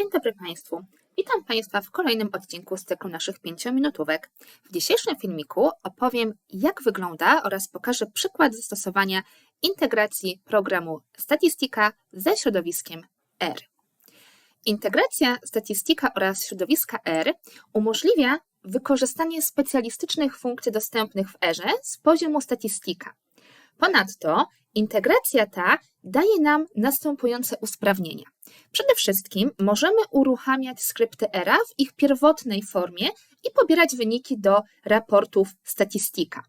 Dzień dobry Państwu. Witam Państwa w kolejnym odcinku z cyklu naszych pięciominutówek. W dzisiejszym filmiku opowiem, jak wygląda oraz pokażę przykład zastosowania integracji programu Statistika ze środowiskiem R. Integracja Statistika oraz środowiska R umożliwia wykorzystanie specjalistycznych funkcji dostępnych w R z poziomu Statistika. Ponadto integracja ta daje nam następujące usprawnienia. Przede wszystkim możemy uruchamiać skrypty ERA w ich pierwotnej formie i pobierać wyniki do raportów statystyka.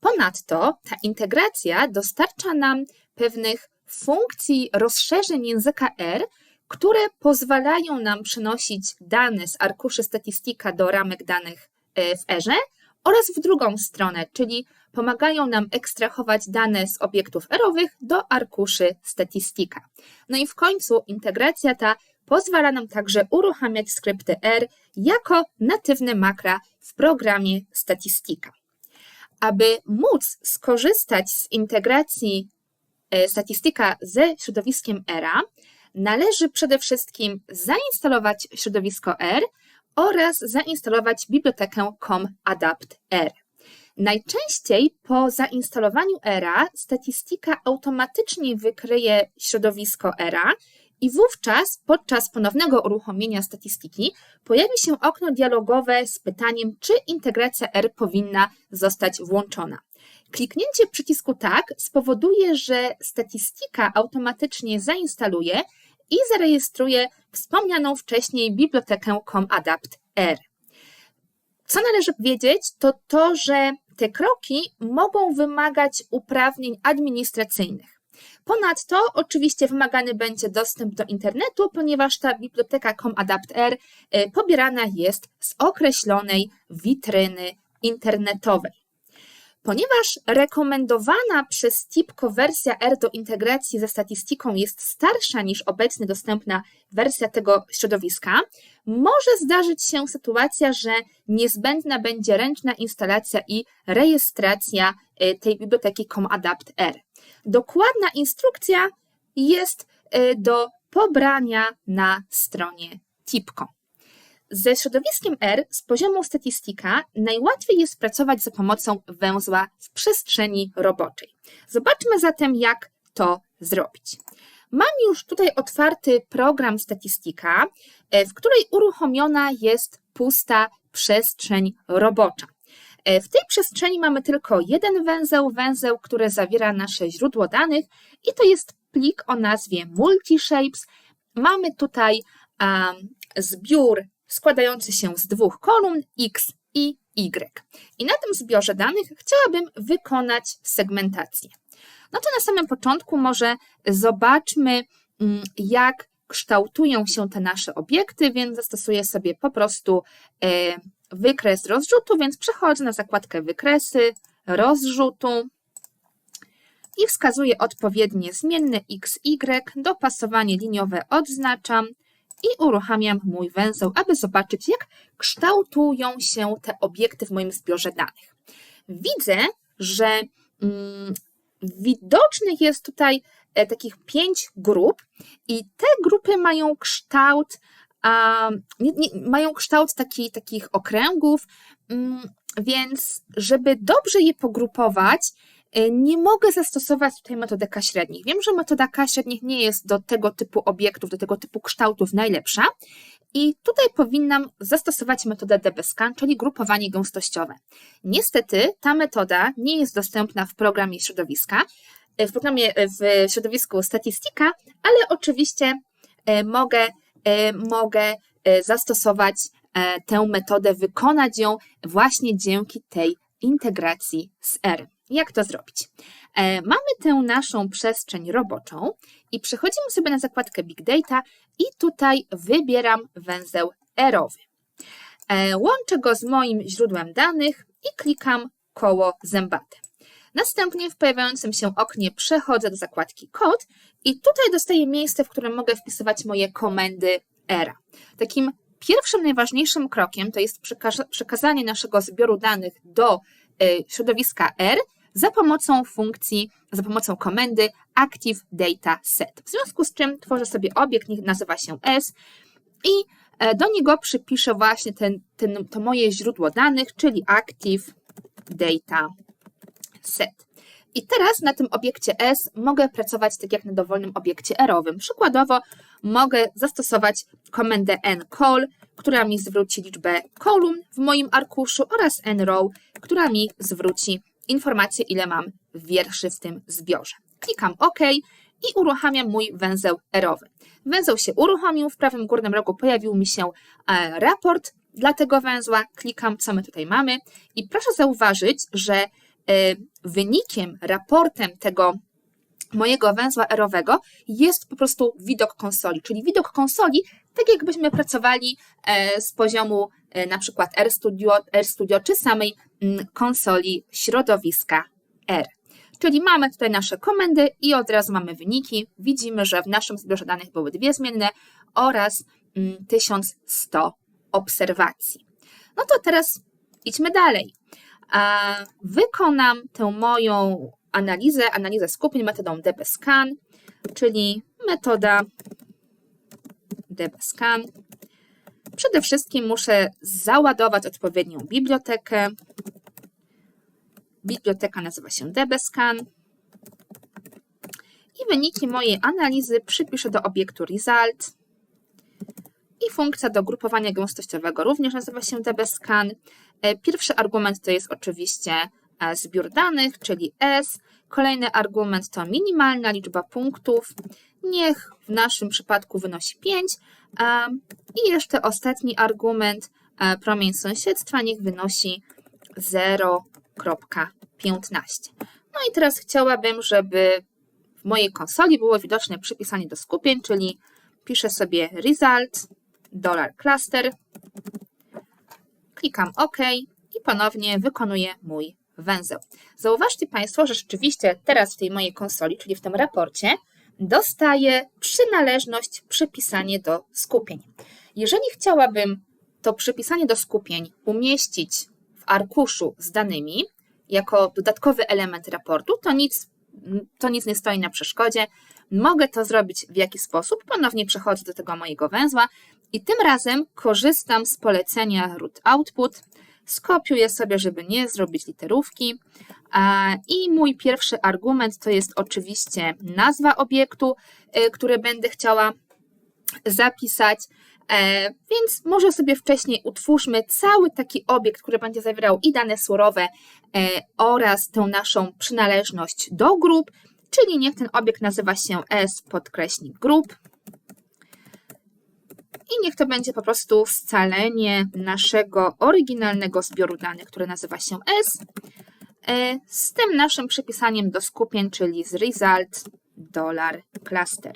Ponadto ta integracja dostarcza nam pewnych funkcji rozszerzeń języka R, które pozwalają nam przenosić dane z arkuszy statystyka do ramek danych e, w Erze oraz w drugą stronę, czyli pomagają nam ekstrahować dane z obiektów erowych do arkuszy statystyka. No i w końcu integracja ta pozwala nam także uruchamiać skrypty R jako natywne makra w programie statystyka. Aby móc skorzystać z integracji e, statystyka ze środowiskiem R, należy przede wszystkim zainstalować środowisko R oraz zainstalować bibliotekę ComAdaptR. Najczęściej po zainstalowaniu ERA statystyka automatycznie wykryje środowisko ERA i wówczas podczas ponownego uruchomienia statystyki pojawi się okno dialogowe z pytaniem, czy integracja R powinna zostać włączona. Kliknięcie przycisku tak spowoduje, że statystyka automatycznie zainstaluje i zarejestruje wspomnianą wcześniej bibliotekę ComAdaptR. Co należy wiedzieć, to to, że te kroki mogą wymagać uprawnień administracyjnych. Ponadto oczywiście wymagany będzie dostęp do internetu, ponieważ ta biblioteka ComAdaptR y, pobierana jest z określonej witryny internetowej. Ponieważ rekomendowana przez TIPCO wersja R do integracji ze statystyką jest starsza niż obecnie dostępna wersja tego środowiska, może zdarzyć się sytuacja, że niezbędna będzie ręczna instalacja i rejestracja y, tej biblioteki ComAdaptR. Dokładna instrukcja jest y, do pobrania na stronie TIPCO. Ze środowiskiem R z poziomu statystyka najłatwiej jest pracować za pomocą węzła w przestrzeni roboczej. Zobaczmy zatem, jak to zrobić. Mam już tutaj otwarty program statystyka, e, w której uruchomiona jest pusta przestrzeń robocza. E, w tej przestrzeni mamy tylko jeden węzeł, węzeł, który zawiera nasze źródło danych i to jest plik o nazwie multishapes. Mamy tutaj um, zbiór składający się z dwóch kolumn X i Y. I na tym zbiorze danych chciałabym wykonać segmentację. No to na samym początku może zobaczmy, mm, jak kształtują się te nasze obiekty, więc zastosuję sobie po prostu e, wykres rozrzutu, więc przechodzę na zakładkę wykresy rozrzutu i wskazuję odpowiednie zmienne x, y, dopasowanie liniowe odznaczam, i uruchamiam mój węzeł, aby zobaczyć, jak kształtują się te obiekty w moim zbiorze danych. Widzę, że mm, widocznych jest tutaj e, takich pięć grup i te grupy mają kształt, a, nie, nie, mają kształt taki, takich okręgów, mm, więc żeby dobrze je pogrupować, nie mogę zastosować tutaj metody K średnich. Wiem, że metoda K średnich nie jest do tego typu obiektów, do tego typu kształtów najlepsza i tutaj powinnam zastosować metodę DBSCAN, czyli grupowanie gęstościowe. Niestety ta metoda nie jest dostępna w programie środowiska, e, w programie e, w środowisku statystyka, ale oczywiście mogę, mogę zastosować tę metodę, wykonać ją właśnie dzięki tej integracji z R. Jak to zrobić? E, mamy tę naszą przestrzeń roboczą i przechodzimy sobie na zakładkę Big Data i tutaj wybieram węzeł erowy. E, łączę go z moim źródłem danych i klikam koło zębate. Następnie w pojawiającym się oknie przechodzę do zakładki kod i tutaj dostaję miejsce, w którym mogę wpisywać moje komendy ERA. Takim pierwszym, najważniejszym krokiem to jest przekazanie naszego zbioru danych do e, środowiska R za pomocą funkcji, za pomocą komendy Active Data Set. W związku z czym tworzę sobie obiekt, niech nazywa się S i e, do niego przypiszę właśnie ten, ten, to moje źródło danych, czyli Active Data Set. I teraz na tym obiekcie S mogę pracować tak jak na dowolnym obiekcie erowym. Przykładowo mogę zastosować komendę ncall, która mi zwróci liczbę kolumn w moim arkuszu oraz nrow, która mi zwróci informację, ile mam wierszy w tym zbiorze. Klikam OK i uruchamiam mój węzeł erowy. Węzeł się uruchomił, w prawym górnym rogu pojawił mi się e, raport dla tego węzła. Klikam, co my tutaj mamy i proszę zauważyć, że E, wynikiem, raportem tego mojego węzła erowego jest po prostu widok konsoli, czyli widok konsoli, tak jakbyśmy pracowali e, z poziomu na przykład RStudio, RStudio czy samej mm, konsoli środowiska R. Czyli mamy tutaj nasze komendy i od razu mamy wyniki. Widzimy, że w naszym zbiorze danych były dwie zmienne oraz 1100 mm, obserwacji. No to teraz idźmy dalej wykonam tę moją analizę, analizę skupień metodą dbscan, czyli metoda dbscan. Przede wszystkim muszę załadować odpowiednią bibliotekę. Biblioteka nazywa się dbscan. I wyniki mojej analizy przypiszę do obiektu result. I funkcja do grupowania gęstościowego również nazywa się dbscan. E, pierwszy argument to jest oczywiście e, zbiór danych, czyli S. Kolejny argument to minimalna liczba punktów. Niech w naszym przypadku wynosi 5. I jeszcze ostatni argument, promień sąsiedztwa, niech wynosi 0.15. No i teraz chciałabym, żeby w mojej konsoli było widoczne przypisanie do skupień, czyli piszę sobie result, dollar cluster, klikam OK i ponownie wykonuję mój węzeł. Zauważcie Państwo, że rzeczywiście teraz w tej mojej konsoli, czyli w tym raporcie, dostaję przynależność przypisanie do skupień. Jeżeli chciałabym to przypisanie do skupień umieścić w arkuszu z danymi jako dodatkowy element raportu, to nic, to nic nie stoi na przeszkodzie. Mogę to zrobić w jaki sposób? Ponownie przechodzę do tego mojego węzła i tym razem korzystam z polecenia root output. Skopiuję sobie, żeby nie zrobić literówki. I mój pierwszy argument to jest oczywiście nazwa obiektu, y, który będę chciała zapisać. E, więc może sobie wcześniej utwórzmy cały taki obiekt, który będzie zawierał i dane surowe e, oraz tę naszą przynależność do grup, czyli niech ten obiekt nazywa się s podkreśnik grup. I niech to będzie po prostu scalenie naszego oryginalnego zbioru danych, który nazywa się S, e, z tym naszym przypisaniem do skupień, czyli z result dollar cluster.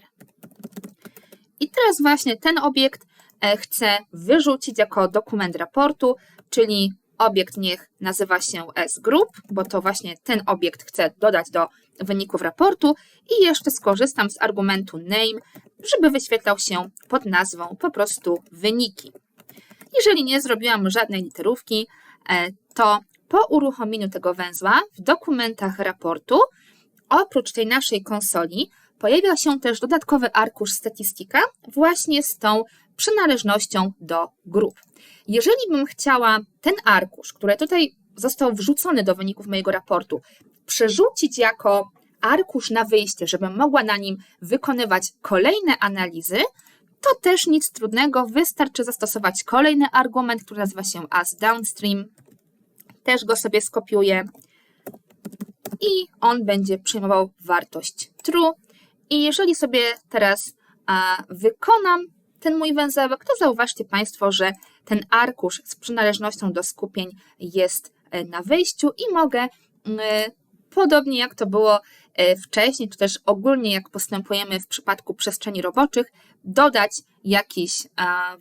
I teraz właśnie ten obiekt e, chcę wyrzucić jako dokument raportu, czyli obiekt niech nazywa się sGroup, bo to właśnie ten obiekt chcę dodać do wyników raportu i jeszcze skorzystam z argumentu name, żeby wyświetlał się pod nazwą po prostu wyniki. Jeżeli nie zrobiłam żadnej literówki, e, to po uruchomieniu tego węzła w dokumentach raportu, oprócz tej naszej konsoli, pojawia się też dodatkowy arkusz statystyka właśnie z tą przynależnością do grup. Jeżeli bym chciała ten arkusz, który tutaj został wrzucony do wyników mojego raportu, przerzucić jako arkusz na wyjście, żebym mogła na nim wykonywać kolejne analizy, to też nic trudnego, wystarczy zastosować kolejny argument, który nazywa się as downstream. Też go sobie skopiuję i on będzie przyjmował wartość true. I jeżeli sobie teraz a, wykonam ten mój węzełek, to zauważcie Państwo, że ten arkusz z przynależnością do skupień jest e, na wyjściu i mogę podobnie jak to było wcześniej, czy też ogólnie jak postępujemy w przypadku przestrzeni roboczych, dodać jakiś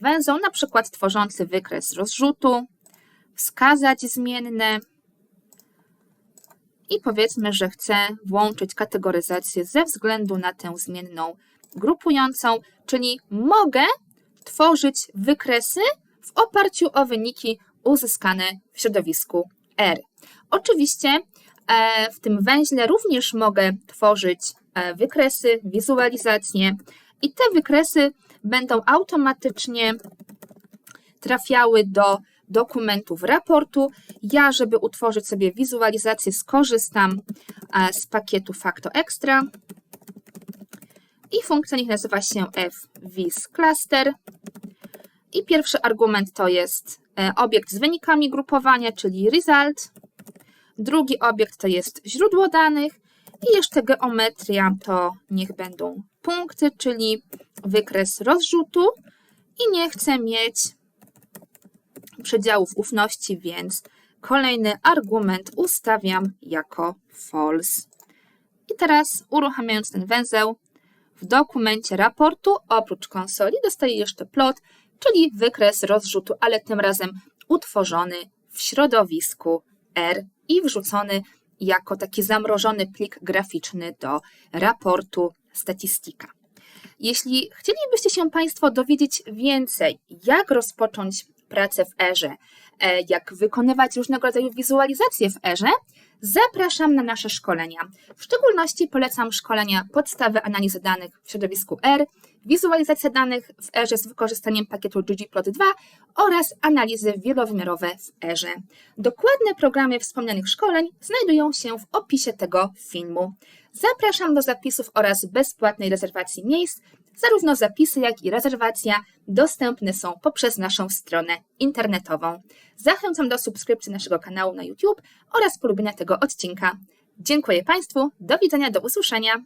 węzeł, na przykład tworzący wykres rozrzutu, wskazać zmienne i powiedzmy, że chcę włączyć kategoryzację ze względu na tę zmienną grupującą, czyli mogę tworzyć wykresy w oparciu o wyniki uzyskane w środowisku R. Oczywiście E, w tym węźle również mogę tworzyć e, wykresy, wizualizacje i te wykresy będą automatycznie trafiały do dokumentów raportu. Ja, żeby utworzyć sobie wizualizację, skorzystam e, z pakietu Facto Extra i funkcja niech nazywa się fvis cluster. I pierwszy argument to jest e, obiekt z wynikami grupowania, czyli result. Drugi obiekt to jest źródło danych i jeszcze geometria to niech będą punkty, czyli wykres rozrzutu i nie chcę mieć przedziałów ufności, więc kolejny argument ustawiam jako false. I teraz uruchamiając ten węzeł, w dokumencie raportu oprócz konsoli dostaję jeszcze plot, czyli wykres rozrzutu, ale tym razem utworzony w środowisku R i wrzucony jako taki zamrożony plik graficzny do raportu statystyka. Jeśli chcielibyście się Państwo dowiedzieć więcej, jak rozpocząć pracę w Erze, e, jak wykonywać różnego rodzaju wizualizacje w Erze, zapraszam na nasze szkolenia. W szczególności polecam szkolenia podstawy analizy danych w środowisku R, wizualizacja danych w Erze z wykorzystaniem pakietu ggplot2 oraz analizy wielowymiarowe w Erze. Dokładne programy wspomnianych szkoleń znajdują się w opisie tego filmu. Zapraszam do zapisów oraz bezpłatnej rezerwacji miejsc. Zarówno zapisy, jak i rezerwacja dostępne są poprzez naszą stronę internetową. Zachęcam do subskrypcji naszego kanału na YouTube oraz polubienia tego odcinka. Dziękuję Państwu, do widzenia, do usłyszenia.